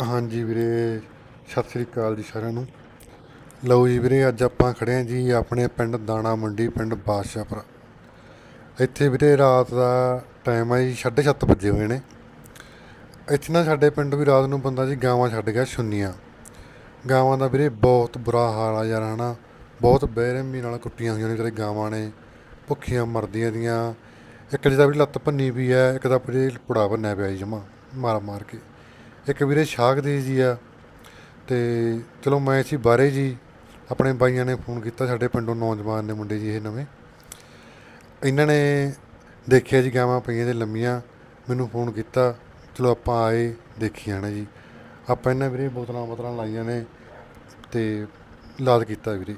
ਹਾਂਜੀ ਵੀਰੇ, ਸਤਿ ਸ੍ਰੀ ਅਕਾਲ ਜੀ ਸਾਰਿਆਂ ਨੂੰ। ਲਓ ਜੀ ਵੀਰੇ, ਅੱਜ ਆਪਾਂ ਖੜੇ ਹਾਂ ਜੀ ਆਪਣੇ ਪਿੰਡ ਦਾਣਾ ਮੰਡੀ ਪਿੰਡ ਬਾਦਸ਼ਾਹਪੁਰਾ। ਇੱਥੇ ਵੀਰੇ ਰਾਤ ਦਾ ਟਾਈਮ ਆ ਜੀ 7:30 ਵਜੇ ਹੋਏ ਨੇ। ਇੱਥੇ ਨਾ ਸਾਡੇ ਪਿੰਡ ਵੀ ਰਾਤ ਨੂੰ ਬੰਦਾ ਜੀ ਗਾਵਾਂ ਛੱਡ ਗਿਆ ਸੁੰਨੀਆਂ ਗਾਵਾਂ ਦਾ ਵੀਰੇ ਬਹੁਤ ਬੁਰਾ ਹਾਲ ਆ ਯਾਰ, ਹਨਾ? ਬਹੁਤ ਬੇਰਹਿਮੀ ਨਾਲ ਕੁੱਟੀਆਂ ਹੋਈਆਂ ਨੇ ਜਿਹੜੇ ਗਾਵਾਂ ਨੇ। ਭੁੱਖੀਆਂ ਮਰਦੀਆਂ ਦੀਆਂ। ਇੱਕ ਜਿਹਦਾ ਵੀ ਲੱਤ ਭੰਨੀ ਵੀ ਹੈ, ਇੱਕ ਦਾ ਵੀਰੇ ਪੁੜਾ ਭੰਨਿਆ ਪਿਆ ਜੀ ਜਮਾ ਮਾਰ ਮਾਰ ਕੇ। ਇੱਕ ਵੀਰੇ ਸ਼ਾਖ ਦੀ ਜੀ ਆ। ਤੇ ਚਲੋ ਮੈਂ ਸੀ ਬਾਰੇ ਜੀ ਆਪਣੇ ਬਾਈਆਂ ਨੇ ਫੋਨ ਕੀਤਾ ਸਾਡੇ ਪਿੰਡੋਂ ਨੌਜਵਾਨ ਨੇ ਮੁੰਡੇ ਜੀ ਇਹ ਨਵੇਂ। ਇਹਨਾਂ ਨੇ ਦੇਖਿਆ ਜੀ ਗਾਵਾਂ ਪਈਆਂ ਤੇ ਲੰਮੀਆਂ। ਮੈਨੂੰ ਫੋਨ ਕੀਤਾ, ਚਲੋ ਆਪਾਂ ਆਏ, ਦੇਖੀ ਆਣਾ ਜੀ। ਆਪਾਂ ਇਹਨਾਂ ਵੀਰੇ ਬੋਤਲਾਂ ਬੋਤਲਾਂ ਲਾਈਆਂ ਨੇ ਤੇ ਇਲਾਜ ਕੀਤਾ ਵੀਰੇ।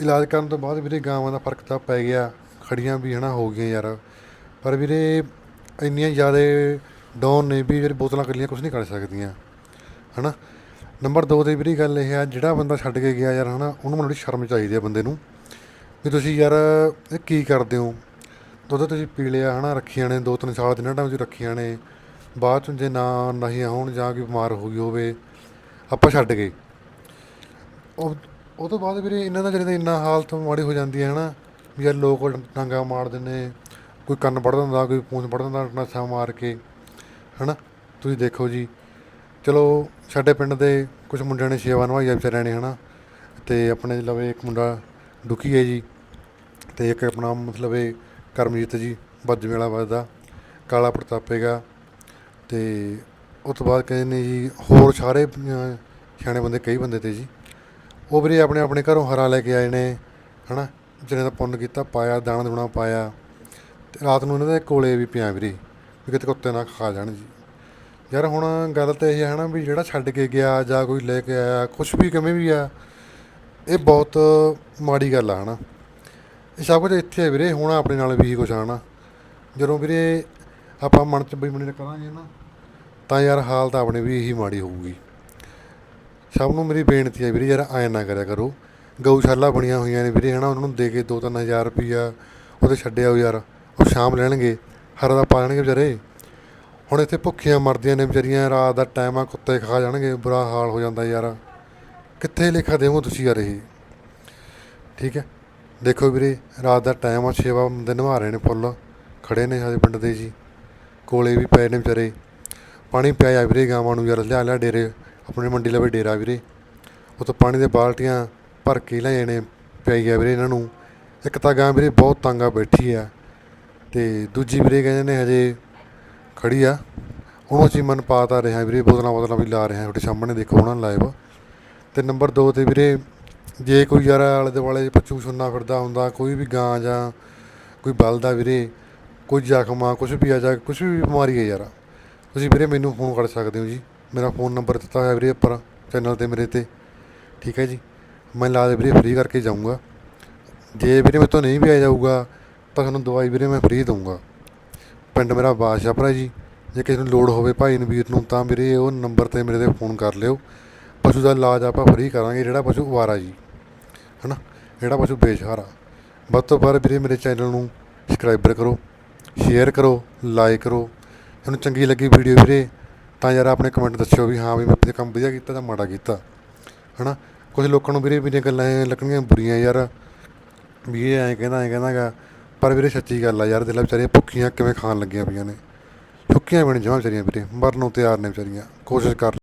ਇਲਾਜ ਕਰਨ ਤੋਂ ਬਾਅਦ ਵੀਰੇ ਗਾਵਾਂ ਦਾ ਫ਼ਰਕ ਤਾਂ ਪੈ ਗਿਆ, ਖੜੀਆਂ ਵੀ ਹਨਾ ਹੋ ਗਈਆਂ ਯਾਰ। ਪਰ ਵੀਰੇ ਇੰਨੀਆਂ ਜ਼ਿਆਦਾ ਡਾਊਨ ਨੇ ਵੀ ਵੀਰੇ ਬੋਤਲਾਂ ਕੱਲੀਆਂ ਕੁਝ ਨਹੀਂ ਕਰ ਸਕਦੀਆਂ, ਹਨਾ? ਨੰਬਰ 2 ਤੇ ਵੀਰੇ ਗੱਲ ਇਹ ਆ, ਜਿਹੜਾ ਬੰਦਾ ਛੱਡ ਕੇ ਗਿਆ ਯਾਰ, ਹਨਾ, ਉਹਨੂੰ ਮਨੋੜੀ ਸ਼ਰਮ ਚਾਹੀਦੀ ਆ ਬੰਦੇ ਨੂੰ, ਵੀ ਤੁਸੀਂ ਯਾਰ, ਇਹ ਕੀ ਕਰਦੇ ਹੋ? ਦੁੱਧ ਤੁਸੀਂ ਪੀ ਲਿਆ, ਹਨਾ, ਰੱਖੀਆਂ ਨੇ, ਦੋ ਤਿੰਨ ਸਾਲ ਦਿਨਾਂ ਟਾਈਮ ਚ ਰੱਖੀਆਂ ਨੇ, ਬਾਅਦ 'ਚੋਂ ਜੇ ਨਾ ਨਹੀਂ ਹੋਣ ਜਾਂ ਕੋਈ ਬਿਮਾਰ ਹੋ ਗਈ ਹੋਵੇ, ਆਪਾਂ ਛੱਡ ਗਏ। ਉਹ ਉਹ ਤੋਂ ਬਾਅਦ ਵੀਰੇ ਇਹਨਾਂ ਦਾ ਜਿਹੜੇ ਇੰਨਾ ਹਾਲਤ ਮਾੜੀ ਹੋ ਜਾਂਦੀ ਹੈ, ਹਨਾ, ਵੀ ਯਾਰ ਲੋਕ ਡਾਂਗਾ ਮਾਰ ਦਿੰਦੇ ਕੋਈ ਕੰਨ ਵੱਢ ਦਿੰਦਾ, ਕੋਈ ਪੂੰਛ ਵੱਢ ਦਿੰਦਾ ਨਸ਼ਾ ਮਾਰ ਕੇ ਹਨਾ? ਤੁਸੀਂ ਦੇਖੋ ਜੀ। ਚਲੋ, ਸਾਡੇ ਪਿੰਡ ਦੇ ਕੁਝ ਮੁੰਡਿਆਂ ਨੇ ਸੇਵਾ ਨਿਭਾਈ ਵਿਚਾਰਿਆਂ ਨੇ, ਹਨਾ? ਤੇ ਆਪਣੇ ਲਵੇ ਇੱਕ ਮੁੰਡਾ ਦੁਖੀ ਹੈ ਜੀ, ਤੇ ਇੱਕ ਆਪਣਾ ਮਤਲਬ ਇਹ ਕਰਮਜੀਤ ਜੀ ਬੱਜਵੇਂ ਵਾਲਾ ਵੱਜਦਾ, ਕਾਲਾ ਪ੍ਰਤਾਪੇਗਾ ਤੇ ਉਸ ਤੋਂ ਬਾਅਦ ਕਹਿੰਦੇ ਨੇ ਜੀ, ਹੋਰ ਸਾਰੇ ਸਿਆਣੇ ਬੰਦੇ, ਕਈ ਬੰਦੇ ਤੇ ਜੀ। ਉਹ ਵੀਰੇ ਆਪਣੇ ਆਪਣੇ ਘਰੋਂ ਹਰਾ ਲੈ ਕੇ ਆਏ ਨੇ, ਹਨਾ? ਜਿਹਨੇ ਦਾ ਪੁੰਨ ਕੀਤਾ, ਪਾਇਆ ਦਾਣਾ ਦੁਣਾ ਪਾਇਆ। ਤੇ ਰਾਤ ਨੂੰ ਇਹਨਾਂ ਦੇ ਕੋਲੇ ਵੀ ਪਿਆ ਵੀਰੇ। ਵੀ ਕਿਤੇ ਕੁੱਤੇ ਨਾ ਖਾ ਜਾਣ ਜੀ। ਯਾਰ ਹੁਣ ਗੱਲ ਤਾਂ ਇਹ ਹੈ ਨਾ ਵੀ ਜਿਹੜਾ ਛੱਡ ਕੇ ਗਿਆ ਜਾਂ ਕੋਈ ਲੈ ਕੇ ਆਇਆ ਕੁਝ ਵੀ ਕਿਵੇਂ ਵੀ ਆ, ਇਹ ਬਹੁਤ ਮਾੜੀ ਗੱਲ ਆ, ਹਨਾ। ਇਹ ਸਭ ਕੁਝ ਇੱਥੇ ਹੈ ਵੀਰੇ, ਹੁਣ ਆਪਣੇ ਨਾਲ ਵੀ ਇਹੀ ਕੁਛ ਆ, ਹਨਾ। ਜਦੋਂ ਵੀਰੇ ਆਪਾਂ ਮਨ ਚ ਬੇਈਮਾਨੀ ਕਰਾਂਗੇ ਨਾ, ਤਾਂ ਯਾਰ ਹਾਲਤ ਆਪਣੇ ਵੀ ਇਹੀ ਮਾੜੀ ਹੋਊਗੀ। ਸਭ ਨੂੰ ਮੇਰੀ ਬੇਨਤੀ ਹੈ ਵੀਰੇ, ਯਾਰ ਐਂ ਨਾ ਕਰਿਆ ਕਰੋ। ਗਊਸ਼ਾਲਾ ਬਣੀਆਂ ਹੋਈਆਂ ਨੇ ਵੀਰੇ, ਹਨਾ, ਉਹਨਾਂ ਨੂੰ ਦੇ ਕੇ 2-3000 ਰੁਪਈਆ ਉਹਦੇ ਛੱਡਿਆ ਹੋ ਯਾਰ, ਉਹ ਸ਼ਾਮ ਲੈਣਗੇ। ਹਰਾ ਦਾ ਪਾ ਜਾਣਗੇ ਵਿਚਾਰੇ। ਹੁਣ ਇੱਥੇ ਭੁੱਖੀਆਂ ਮਰਦੀਆਂ ਨੇ ਵਿਚਾਰੀਆਂ, ਰਾਤ ਦਾ ਟਾਈਮ ਆ, ਕੁੱਤੇ ਖਾ ਜਾਣਗੇ, ਬੁਰਾ ਹਾਲ ਹੋ ਜਾਂਦਾ ਯਾਰ। ਕਿੱਥੇ ਲਿਖਾ ਦੇਵੋ ਤੁਸੀਂ ਯਾਰ ਇਹ? ਠੀਕ ਹੈ? ਦੇਖੋ ਵੀਰੇ, ਰਾਤ ਦਾ ਟਾਈਮ ਆ ਸੇਵਾ ਬੰਦੇ ਨਿਭਾ ਰਹੇ ਨੇ ਫੁੱਲ। ਖੜੇ ਨੇ ਸਾਡੇ ਪਿੰਡ ਦੇ ਜੀ। ਕੋਲੇ ਵੀ ਪਏ ਨੇ ਵਿਚਾਰੇ। ਪਾਣੀ ਪਿਆਇਆ ਵੀਰੇ ਗਾਵਾਂ ਨੂੰ ਯਾਰ, ਲਿਆ ਲਿਆ ਡੇਰੇ। ਆਪਣੇ ਮੰਡੀ ਲਵੇ ਡੇਰਾ ਵੀਰੇ। ਉੱਥੇ ਪਾਣੀ ਦੇ ਬਾਲਟੀਆਂ ਭਰ ਕੇ ਲੈ ਨੇ ਪਿਆਈ ਗਿਆ ਵੀਰੇ ਇਹਨਾਂ ਨੂੰ। ਇੱਕ ਤਾਂ ਗਾਂ ਵੀਰੇ ਬਹੁਤ ਤੰਗਾ ਬੈਠੀ ਆ। ਤੇ ਦੂਜੀ ਵੀਰੇ ਕਹਿੰਦੇ ਨੇ ਹਜੇ ਖੜੀ ਆ। ਉਹਨੂੰ ਅਸੀਂ ਮਨ ਪਾਤਾ ਰਿਹਾ ਵੀਰੇ, ਬੋਤਲਾਂ ਬੋਤਲਾਂ ਵੀ ਲਾ ਰਿਹਾ ਤੁਹਾਡੇ ਸਾਹਮਣੇ, ਦੇਖੋ ਉਹਨਾਂ ਲਾਈਵ ਤੇ ਨੰਬਰ 2 ਤੇ ਵੀਰੇ, ਜੇ ਕੋਈ ਯਾਰ ਆਲੇ ਦੁਆਲੇ ਪੱਛੂ ਸੁੰਨਾ ਫਿਰਦਾ ਹੁੰਦਾ, ਕੋਈ ਵੀ ਗਾਂ ਜਾਂ ਕੋਈ ਬਲਦਾ ਵੀਰੇ, ਕੋਈ ਜ਼ਖਮ ਆ ਕੁਝ ਵੀ ਆ ਜਾ ਕੁਝ ਵੀ ਬਿਮਾਰੀ ਹੈ ਯਾਰ, ਤੁਸੀਂ ਵੀਰੇ ਮੈਨੂੰ ਫੋਨ ਕਰ ਸਕਦੇ ਹੋ ਜੀ। ਮੇਰਾ ਫੋਨ ਨੰਬਰ ਦਿੱਤਾ ਹੋਇਆ ਵੀਰੇ ਉੱਪਰ ਚੈਨਲ ਤੇ ਮੇਰੇ ਤੇ। ਠੀਕ ਹੈ ਜੀ। ਮੈਂ ਇਲਾਜ ਵੀਰੇ ਫ੍ਰੀ ਕਰਕੇ ਜਾਊਂਗਾ। ਜੇ ਵੀਰੇ ਮੇਰੇ ਤੋਂ ਨਹੀਂ ਵੀ ਆ ਜਾਊਗਾ ਤੁਹਾਨੂੰ ਦਵਾਈ ਵੀਰੇ ਮੈਂ ਫ੍ਰੀ ਦਊਂਗਾ। ਪਿੰਡ ਮੇਰਾ ਬਾਦਸ਼ਾਹਪੁਰਾ ਜੀ। ਜੇ ਕਿਸੇ ਨੂੰ ਲੋੜ ਹੋਵੇ ਭਾਈ ਨਵੀਰ ਨੂੰ ਤਾਂ ਵੀਰੇ ਉਹ ਨੰਬਰ ਤੇ ਮੇਰੇ ਤੇ ਫੋਨ ਕਰ ਲਿਓ। ਪਸ਼ੂ ਦਾ ਇਲਾਜ ਆਪਾਂ ਫ੍ਰੀ ਕਰਾਂਗੇ, ਜਿਹੜਾ ਪਸ਼ੂ ਅਵਾਰਾ ਜੀ। ਹਨਾ? ਜਿਹੜਾ ਪਸ਼ੂ ਬੇਸਹਾਰਾ ਵੱਧ ਤੋਂ ਵੱਧ ਵੀਰੇ ਮੇਰੇ ਚੈਨਲ ਨੂੰ ਸਬਸਕ੍ਰਾਈਬਰ ਕਰੋ ਸ਼ੇਅਰ ਕਰੋ ਲਾਈਕ ਕਰੋ। ਤੁਹਾਨੂੰ ਚੰਗੀ ਲੱਗੀ ਵੀਡੀਓ ਵੀਰੇ, ਤਾਂ ਯਾਰ ਆਪਣੇ ਕਮੈਂਟ ਦੱਸਿਓ ਵੀ ਹਾਂ ਵੀ ਮੈਂ ਇਹ ਕੰਮ ਵਧੀਆ ਕੀਤਾ ਜਾਂ ਮਾੜਾ ਕੀਤਾ। ਹਨਾ? ਕੁਝ ਲੋਕਾਂ ਨੂੰ ਵੀਰੇ ਮੇਰੀਆਂ ਗੱਲਾਂ ਲੱਗਣਗੀਆਂ ਬੁਰੀਆਂ ਯਾਰ। ਵੀ ਇਹ ਐਂ ਕਹਿੰਦਾ, ਐਂ ਕਹਿੰਦਾਗਾ। ਪਰ ਵੀਰੇ ਸੱਚੀ ਗੱਲ ਆ ਯਾਰ, ਦਿਲਾਂ ਵਿਚਾਰੀਆਂ ਭੁੱਖੀਆਂ ਕਿਵੇਂ ਖਾਣ ਲੱਗੀਆਂ ਪਈਆਂ ਨੇ। ਭੁੱਖੀਆਂ ਵੀ ਨਹੀਂ ਜਮਾਂ ਵਿਚਾਰੀਆਂ ਵੀਰੇ, ਮਰਨ ਨੂੰ ਤਿਆਰ ਨੇ ਵਿਚਾਰੀਆਂ, ਕੋਸ਼ਿਸ਼ ਕਰ